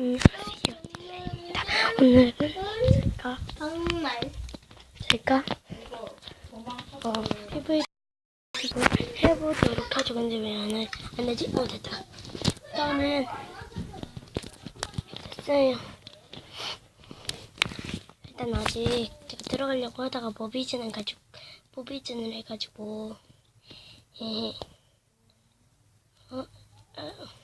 안녕하세요. 네, 오늘은 제가 제가 어 PV 해보도록 하죠. 근데 왜안 안 되지? 어 됐다. 일단은 됐어요. 일단 아직 제가 들어가려고 하다가 모비즌을 가지고 모비즌을 해가지고 예. 어, 어.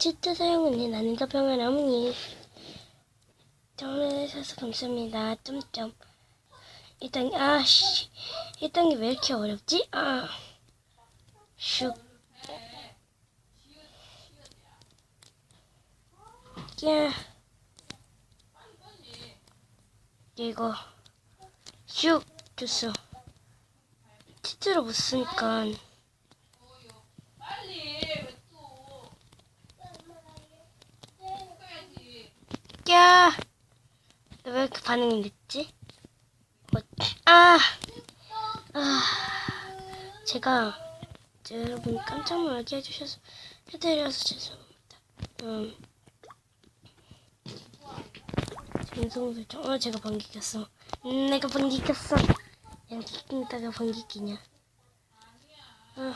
직치트 사용은 난이도 평을 어머니 정리해주셔서 감사합니다. 점점 일단 아씨 일단 게왜 이렇게 어렵지? 아 슉. 야 이거 슉 줬어. 치트를 못 쓰니까 야! 왜 이렇게 반응이 늦지? 어, 아! 아! 제가 여러분 깜짝 놀라게 해주셔서 해드려서 죄송합니다. 음. 방송 설정. 어, 제가 방귀 꼈어. 음, 내가 방귀 꼈어. 그냥 끼다가 방귀 끼냐. 아.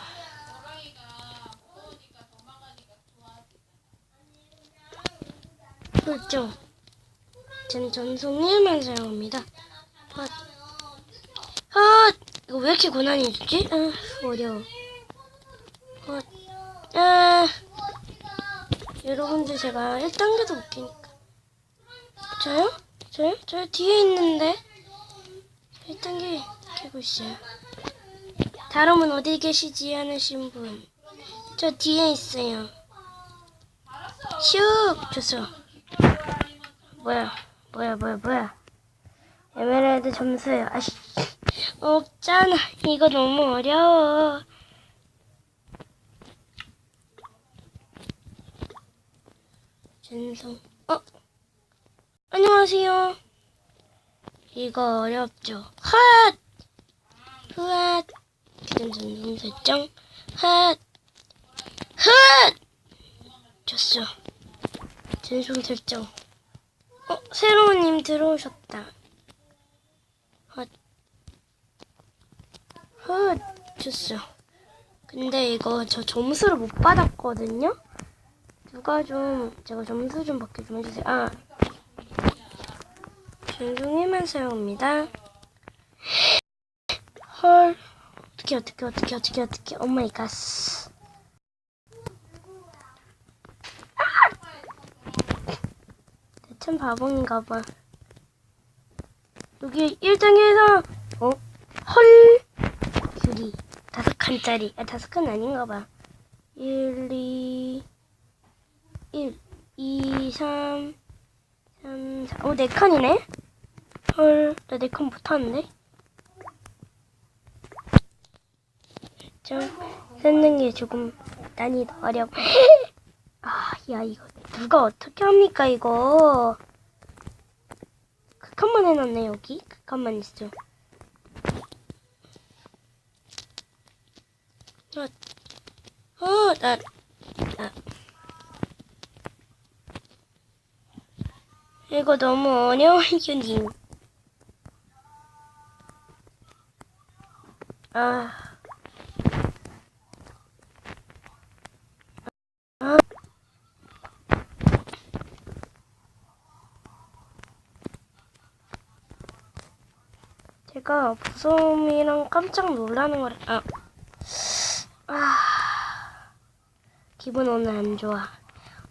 설정. 전 전송 1만 사용합니다. 헛. 헛! 이거 왜 이렇게 고난이 주지? 아, 어려워. 헛. 아. 여러분들 제가 1단계도 못 끼니까. 저요? 저요? 저 뒤에 있는데. 1단계 끼고 있어요. 다름은 어디 계시지 않으신 분. 저 뒤에 있어요. 슉! 줬어. 뭐야, 뭐야, 뭐야, 뭐야. 에메랄드 점수요. 아씨, 없잖아. 이거 너무 어려워. 전송. 어? 안녕하세요. 이거 어렵죠? 핫! 핫! 전송 설정. 핫! 핫! 줬어. 전송 설정. 어, 새로운 님 들어오셨다. 헛. 헛, 줬어. 근데 이거 저 점수를 못 받았거든요? 누가 좀, 제가 점수 좀 받게 좀 해주세요. 아. 전송일만 사용합니다. 헐. 어떻게, 어떻게, 어떻게, 어떻게, 어떻게. 오 마이 갓. 바보인가 봐. 여기 1등에서 어? 헐 유리 다섯 칸짜리 아 다섯 칸 아닌가 봐. 1, 2 1 2 3 3 4 어, 네 칸이네. 헐, 나 네 칸 못하는데. 좀 쓰는 게 조금 난이 어렵. 아, 야 이거 누가 어떻게 합니까 이거? 극한만 해놨네 여기 극한만 있어. 어, 어, 나, 나. 이거 너무 어려워 이규님. 아. 제가 무서움이랑 깜짝 놀라는 걸, 아, 아, 기분 오늘 안 좋아.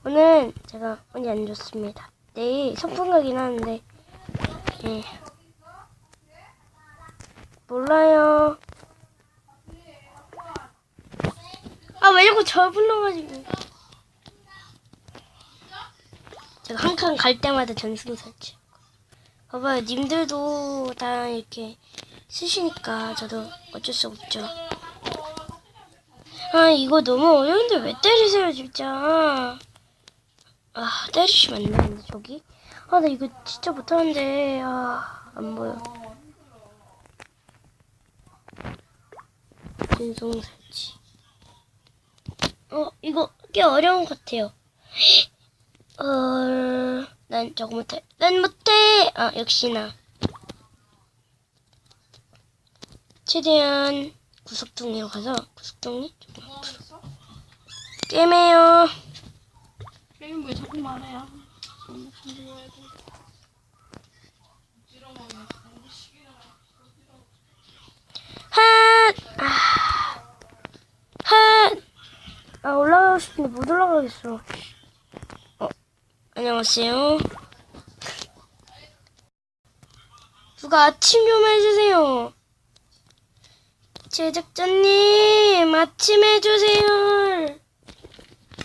오늘 제가 운이 안 좋습니다. 내일 소풍 가긴 하는데, 예. 몰라요. 아, 왜 자꾸 저 불러가지고. 제가 한 칸 갈 때마다 전승 설치. 봐봐요, 님들도 다 이렇게 쓰시니까 저도 어쩔 수 없죠. 아, 이거 너무 어려운데 왜 때리세요, 진짜. 아, 때리시면 안 되는데, 저기. 아, 나 이거 진짜 못하는데, 아, 안 보여. 진성 설치. 어, 이거 꽤 어려운 것 같아요. 어, 난 저거 못해. 난 못해. 아, 역시나. 최대한 구석둥이로 가서 구석둥이 조금 뭐 했어? 게임해요. 게임 왜 자꾸 말해야? 너무. 핫! 아, 핫! 아, 올라가고 싶은데 못 올라가겠어. 어, 안녕하세요. 누가 아침 좀 해주세요. 제작자님, 아침 해주세요.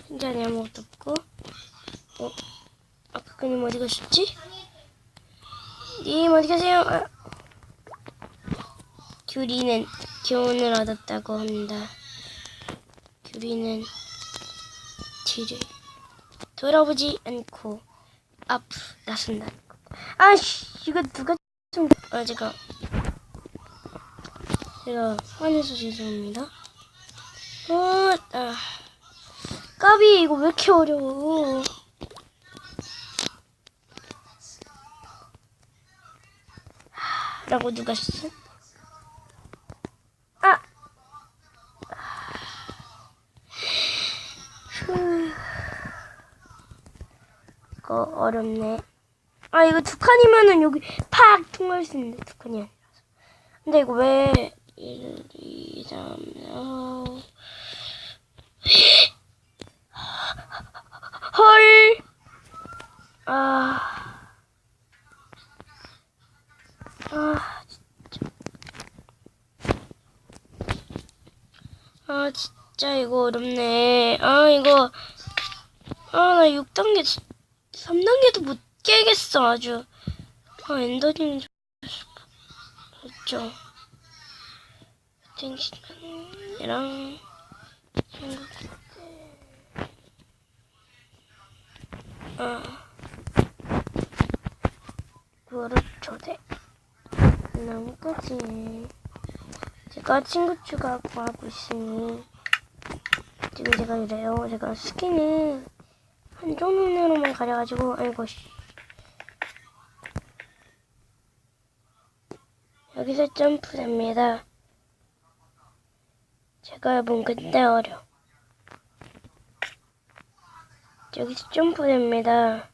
진짜니 아무것도 없고. 어, 아까 그님 어디 가셨지? 님 어디 가세요? 아. 규리는 교훈을 얻었다고 합니다. 규리는 뒤를 돌아보지 않고 앞으로 나선다. 아씨, 이거 누가 좀, 아, 제가, 제가 화내서 죄송합니다. 어, 아, 까비, 이거 왜 이렇게 어려워. 하, 라고 누가 했어? 이거 어렵네. 아, 이거 두 칸이면은 여기 팍 통과할 수 있는데, 두 칸이 아니라서. 근데 이거 왜, 1, 2, 3, 4, 헐! 아. 아, 아 진짜 이거 어렵네. 아 이거 아 나 6단계 3단계도 못 깨겠어 아주. 아 엔더님 그렇죠. 땡시랑 아 그렇죠 네. 나뭇가지 제가 친구 추가하고 하고 있으니 지금 제가 이래요 제가 스킨을 한쪽 눈으로만 가려가지고 아이고 씨. 여기서 점프됩니다. 제가 해본 그때 어려. 여기서 점프됩니다.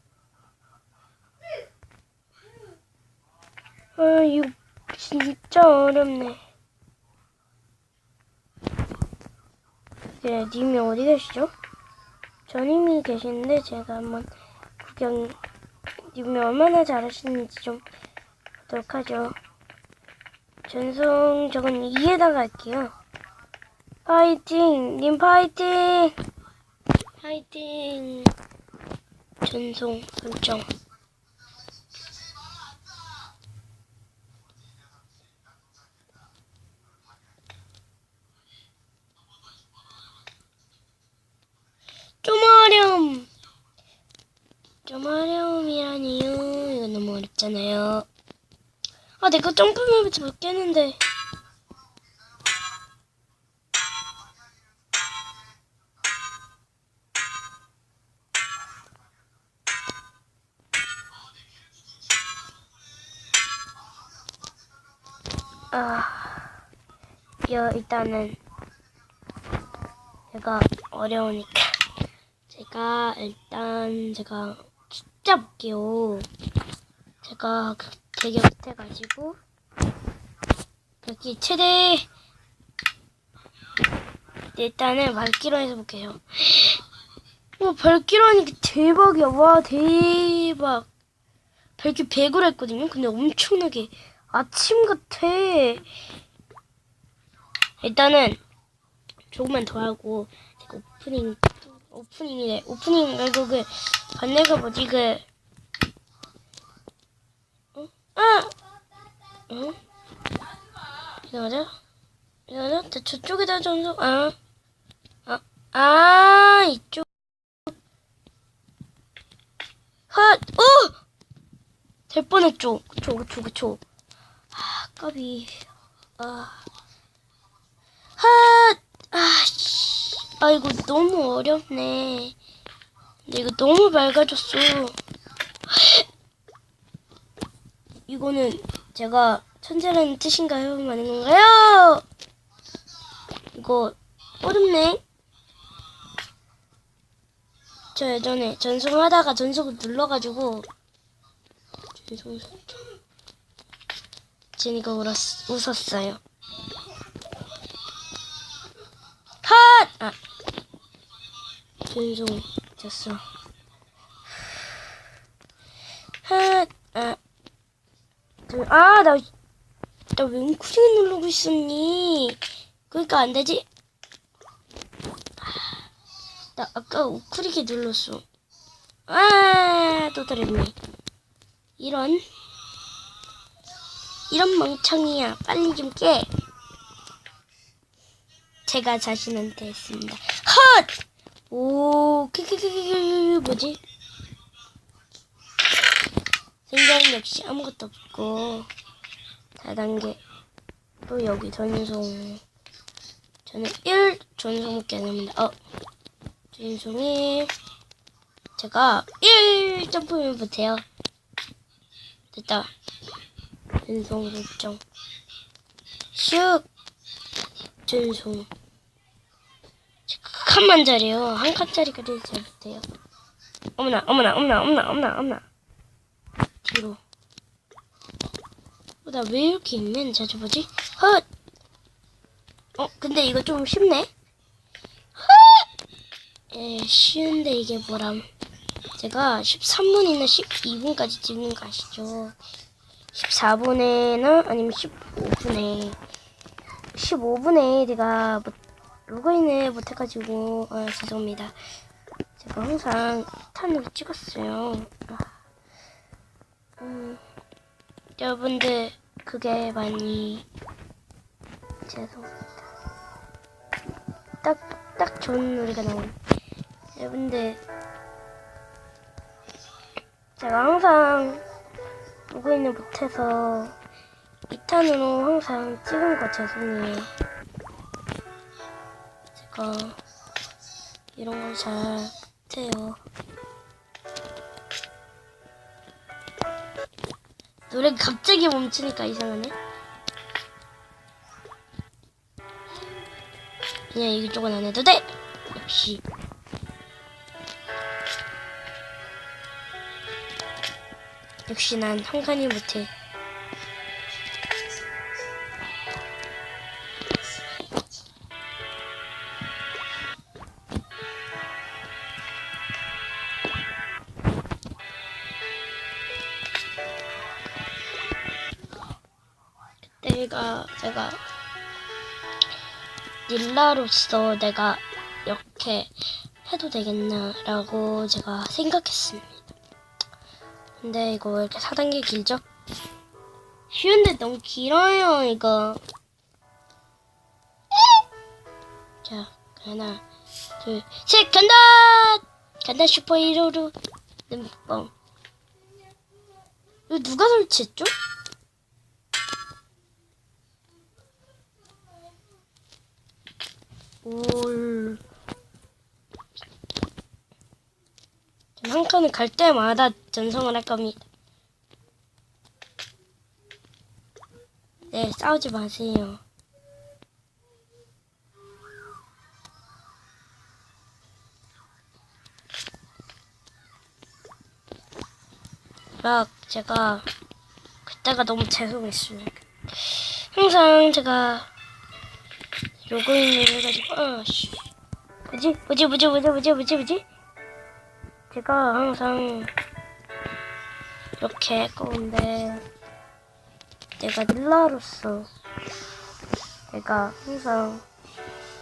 아 이거 진짜 어렵네. 네, 님이 어디 계시죠? 전님이 계시는데 제가 한번 구경 님이 얼마나 잘하시는지 좀 보도록 하죠. 전송 저건 2에다가 할게요. 파이팅! 님 파이팅! 파이팅! 전송 설정. 좀 어려움. 좀 어려움이라니요. 이거 어렵잖아요. 아, 내가 점프맵을 못 깨는데. 아, 여, 일단은, 제가 어려우니까. 제가 일단 제가 숫자 볼게요. 제가 그 되게 못해가지고 여기 최대 일단은 해서 볼게요. 와 하니까 대박이야. 와 대박. 밝기 100으로 했거든요. 근데 엄청나게 아침 같아. 일단은 조금만 더 하고 오프닝 오프닝이래. 오프닝 말고 그 반대가 뭐지 그 어? 아! 어? 이상하죠? 이상하죠? 저- 저쪽에다 전송 아. 아, 아, 이쪽. 헛! 어! 될 뻔했죠. 그쵸, 그쵸, 그쵸. 아, 까비. 아. 헛! 아, 씨. 아, 이거 너무 어렵네. 근데 이거 너무 맑아졌어. 이거는 제가 천재라는 뜻인가요? 많은 건가요? 이거 어렵네. 저 예전에 전송하다가 전속을 눌러가지고 전송. 제니가 울었, 웃었어요. 컷! 아. 전송 됐어. 컷! 아. 그- 아, 나, 나왜 웅크리게 누르고 있었니? 그러니까 안 되지? 나 아까 우크리게 눌렀어. 아, 또 들었네. 이런. 이런 멍청이야. 빨리 좀 깨. 제가 자신한테 했습니다. 헛! 오, 크크크크, 뭐지? 생각 역시 아무것도 없고. 4단계. 또 여기 전송. 저는 1 전송 먹게 됩니다. 어. 전송이. 제가 1 점프를 못해요. 됐다. 전송 설정. 슉. 전송. 칸만 잘해요. 한 칸짜리까지 잘 못해요. 어머나, 어머나, 어머나, 어머나, 어머나. 뒤로. 어, 나왜 이렇게 인맨 자주 보지? 헛! 어, 근데 이거 좀 쉽네? 헛! 에, 쉬운데 이게 뭐람. 제가 13분이나 12분까지 찍는 거 아시죠? 14분에나 아니면 15분에 15분에 제가 못, 로그인을 못해가지고 아, 죄송합니다. 제가 항상 탄으로 찍었어요. 아. 음, 여러분들 그게 많이 죄송합니다. 딱, 딱 좋은 노래가 나오네. 여러분들 제가 항상 로그인을 못해서 2탄으로 항상 찍은 거 죄송해요. 제가 이런 걸 잘 못해요. 노래가 갑자기 멈추니까 이상하네. 그냥 이쪽은 안 해도 돼! 역시. 역시 난 한간이 못해. 내가 제가 닐라로서 내가 이렇게 해도 되겠나라고 제가 생각했습니다. 근데 이거 왜 이렇게 4단계 길죠? 쉬운데 너무 길어요 이거. 자 하나 둘셋 간다 간다 슈퍼히어로 ንም뻥 이거 누가 설치했죠? 올. 전한 칸을 갈 때마다 전송을 할 겁니다. 네, 싸우지 마세요. 막 제가 그때가 너무 죄송했어요. 항상 제가 로그인을 해가지고 아씨. 뭐지? 뭐지? 뭐지? 뭐지? 뭐지? 뭐지? 뭐지? 제가 항상 이렇게 할 건데 내가 닐라로서 내가 항상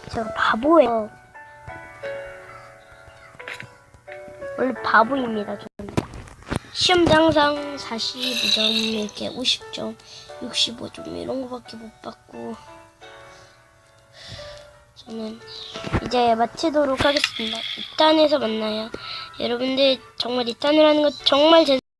제가 바보예요. 원래 바보입니다 저는. 시험도 항상 45점 이렇게 50점 65점 이런 거밖에 못 받고 저는 이제 마치도록 하겠습니다. 2탄에서 만나요. 여러분들 정말 2탄을 하는 거 정말 제